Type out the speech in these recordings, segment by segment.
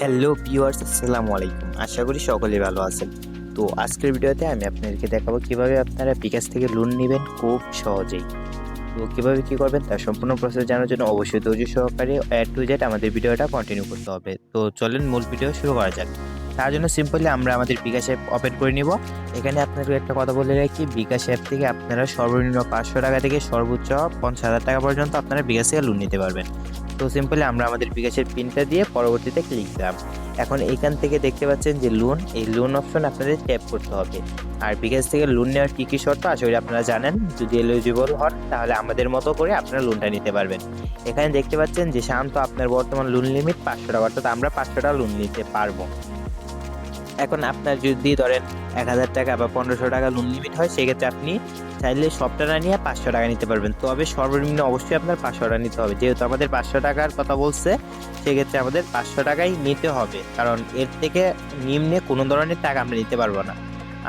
Hello viewers, আসসালামু আলাইকুম। আশা করি সকলে ভালো আছেন। তো আজকের ভিডিওতে আমি আপনাদেরকে দেখাবো কীভাবে আপনারা বিকাশ থেকে লোন নেবেন খুব সহজেই। তো কীভাবে কী করবেন তার সম্পূর্ণ প্রসেস জানার জন্য অবশ্যই ধৈর্য সহকারে অ্যাড টু জেড আমাদের ভিডিওটা কন্টিনিউ করতে হবে। তো চলেন মূল ভিডিও শুরু করা যাক। তার জন্য সিম্পলি আমরা আমাদের বিকাশ অ্যাপ ওপেন করে নিব। এখানে আপনাদের একটা কথা বলে রাখি, বিকাশ অ্যাপ থেকে আপনারা সর্বনিম্ন পাঁচশো টাকা থেকে সর্বোচ্চ পঞ্চাশ হাজার টাকা পর্যন্ত আপনারা বিকাশ থেকে লোন নিতে পারবেন। তো সিম্পলি আমরা আমাদের বিকাশের পিনটা দিয়ে পরবর্তীতে ক্লিক দিলাম। এখন এখান থেকে দেখতে পাচ্ছেন যে লোন এই লোন অপশন আপনাদের ট্যাপ করতে হবে। আর বিকাশ থেকে লোন নেওয়ার কী কী শর্ত, আশা করি আপনারা জানেন। যদি এলিজিবল হন, তাহলে আমাদের মতো করে আপনারা লোনটা নিতে পারবেন। এখানে দেখতে পাচ্ছেন যে শান্ত আপনার বর্তমান লোন লিমিট পাঁচশো টাকা, অর্থাৎ আমরা পাঁচশো টাকা লোন নিতে পারব। এখন আপনার যদি ধরেন এক হাজার টাকা বা পনেরোশো টাকা লোন লিমিট হয় সেক্ষেত্রে আপনি চাইলে সবটা না নিয়ে পাঁচশো টাকা নিতে পারবেন। তবে সর্বনিম্ন অবশ্যই আপনার পাঁচশো টাকা নিতে হবে। যেহেতু আমাদের পাঁচশো টাকার কথা বলছে সেক্ষেত্রে আমাদের পাঁচশো টাকাই নিতে হবে। কারণ এর থেকে নিম্নে কোনো ধরনের টাকা আমরা নিতে পারব না।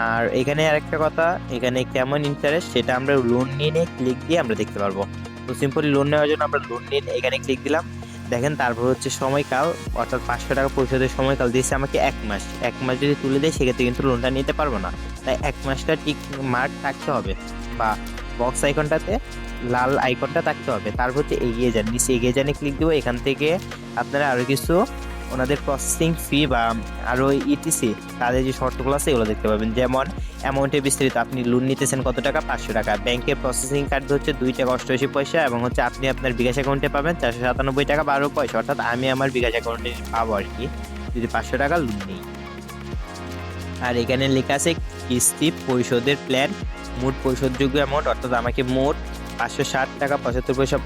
আর এখানে আরেকটা কথা এখানে কেমন ইন্টারেস্ট সেটা আমরা লোন নিয়ে ক্লিক দিয়ে আমরা দেখতে পারব। তো সিম্পলি লোন নেওয়ার জন্য আমরা লোন নিয়ে এখানে ক্লিক দিলাম। দেখেন, তারপর হচ্ছে সময়কাল, অর্থাৎ পাঁচশো টাকা পরিশোধের সময়কাল দিয়েছে আমাকে এক মাস। এক মাস যদি তুলে দেয়, সেক্ষেত্রে কিন্তু লোনটা নিতে পারব না। তাই এক মাসটা ঠিক মার্ক থাকতে হবে, বা বক্স আইকনটাতে লাল আইকনটা থাকতে হবে। তারপর হচ্ছে এগিয়ে যান, নিচে এগিয়ে যানে ক্লিক দেবো, এখান থেকে আপনারা আরও কিছু ওনাদের প্রসেসিং ফি বা আরও ইটিসি তাদের যে শর্তগুলো আছে, এগুলো দেখতে পাবেন। যেমন অ্যামাউন্টে বিস্তারিত, আপনি লোন নিতেছেন কত টাকা? পাঁচশো টাকা। ব্যাংকের প্রসেসিং কার্ড হচ্ছে দুই টাকা অষ্টআশি পয়সা এবং হচ্ছে আপনি আপনার বিকাশ অ্যাকাউন্টে পাবেন চারশো সাতানব্বই টাকা বারো পয়সা। অর্থাৎ আমি আমার বিকাশ অ্যাকাউন্টে পাবো আর কি, যদি পাঁচশো টাকা লোন নিই। আর এখানে লেখা আছে কিস্তি পরিশোধের প্ল্যান মোট পরিশোধযোগ্য অ্যামাউন্ট অর্থাৎ আমাকে মোট পাঁচশো ষাট টাকা, পঁচাত্তর পয়সা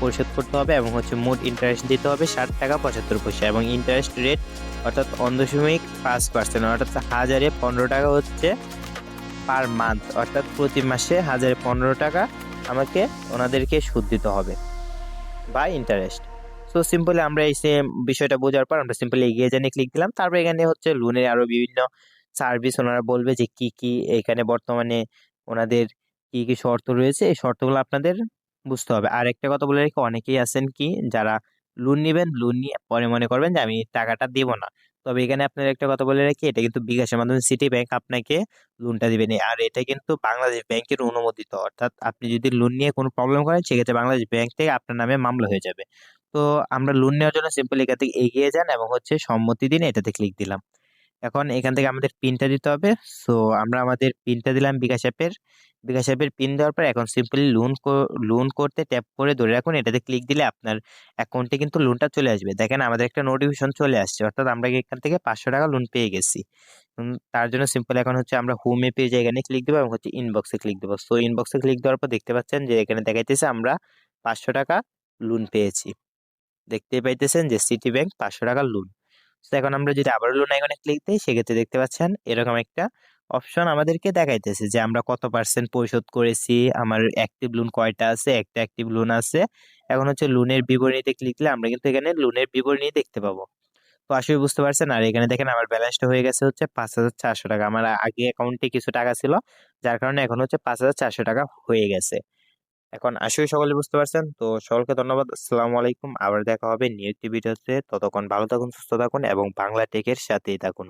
পরিশোধ করতে হবে এবং হচ্ছে মোট ইন্টারেস্ট দিতে হবে ষাট টাকা, পঁচাত্তর পয়সা এবং ইন্টারেস্ট রেট অর্থাৎ অন দশমিক পাঁচ পার্সেন্ট অর্থাৎ হাজারে পনেরো টাকা হচ্ছে পার মান্থ অর্থাৎ প্রতি মাসে হাজারে পনেরো টাকা আমাকে ওনাদেরকে সুদ দিতে হবে বা ইন্টারেস্ট সো সিম্পলি আমরা এই সেম বিষয়টা বোঝার পর আমরা সিম্পলি এগিয়ে জানি ক্লিক দিলাম, তারপর এখানে হচ্ছে লোনের আরও বিভিন্ন সার্ভিস ওনারা বলবে যে কি কি এখানে বর্তমানে ওনাদের কি কি শর্ত রয়েছে? এই শর্তগুলো আপনাদের বুঝতে হবে। আর একটা কথা বলে রাখি, অনেকেই আছেন কি, যারা লোন নেবেন লোন নিয়ে পরে মনে করবেন যে, আমি টাকাটা দেব না। তবে এখানে আপনার একটা কথা বলে রাখি, এটা কিন্তু বিকাশের মাধ্যমে সিটি ব্যাংক আপনাকে লোনটা দিবেন আর এটা কিন্তু বাংলাদেশ ব্যাংকের অনুমোদিত। অর্থাৎ আপনি যদি লোন নিয়ে কোনো প্রবলেম করেন, সেক্ষেত্রে বাংলাদেশ ব্যাংক থেকে আপনার নামে মামলা হয়ে যাবে। তো আমরা লোন নেওয়ার জন্য সিম্পল এখান থেকে এগিয়ে যান এবং হচ্ছে সম্মতি দিন এটাতে ক্লিক দিলাম। এখন এখান থেকে আমাদের পিনটা দিতে হবে। সো আমরা আমাদের পিনটা দিলাম বিকাশ অ্যাপের বিকাশ অ্যাপের পিন দেওয়ার পর এখন সিম্পলি লোন লোন করতে ট্যাপ করে ধরে রাখুন। এটাতে ক্লিক দিলে আপনার অ্যাকাউন্টে কিন্তু লোনটা চলে আসবে। দেখেন আমাদের একটা নোটিফিকেশন চলে আসছে। অর্থাৎ আমরা এখান থেকে পাঁচশো টাকা লোন পেয়ে গেছি। তার জন্য সিম্পল এখন হচ্ছে আমরা হোমে পেয়ে এখানে ক্লিক দেবো এবং হচ্ছে ইনবক্সে ক্লিক দেবো। সো ইনবক্সে ক্লিক দেওয়ার পর দেখতে পাচ্ছেন যে এখানে দেখাইতেছে আমরা পাঁচশো টাকা লোন পেয়েছি। দেখতে পাইতেছেন যে সিটি ব্যাংক পাঁচশো টাকা লোন তো এখন আমরা যদি আবার লোন আইকনে ক্লিক দিই সেক্ষেত্রে দেখতে পাচ্ছেন এরকম একটা অপশন আমাদেরকে দেখাইতেছে যে, আমরা কত পার্সেন্ট পরিশোধ করেছি, আমার অ্যাক্টিভ লোন কয়টা আছে, একটা অ্যাক্টিভ লোন আছে। এখন হচ্ছে লোনের বিবরণীতে ক্লিক দিলে আমরা কিন্তু এখানে লোনের বিবরণী দেখতে পাবো। তো আসলে বুঝতে পারছেন, আর এখানে দেখেন আমার ব্যালেন্সটা হয়ে গেছে হচ্ছে পাঁচ হাজার চারশো টাকা। আমার আগে অ্যাকাউন্টে কিছু টাকা ছিল, যার কারণে এখন হচ্ছে পাঁচ হাজার চারশো টাকা হয়ে গেছে। এখন আসলে সকলে বুঝতে পারছেন। তো সকলকে ধন্যবাদ। আসসালামু আলাইকুম। আবার দেখা হবে নিউ একটি ততক্ষণ ভালো থাকুন, সুস্থ থাকুন এবং বাংলা টেকের সাথেই থাকুন।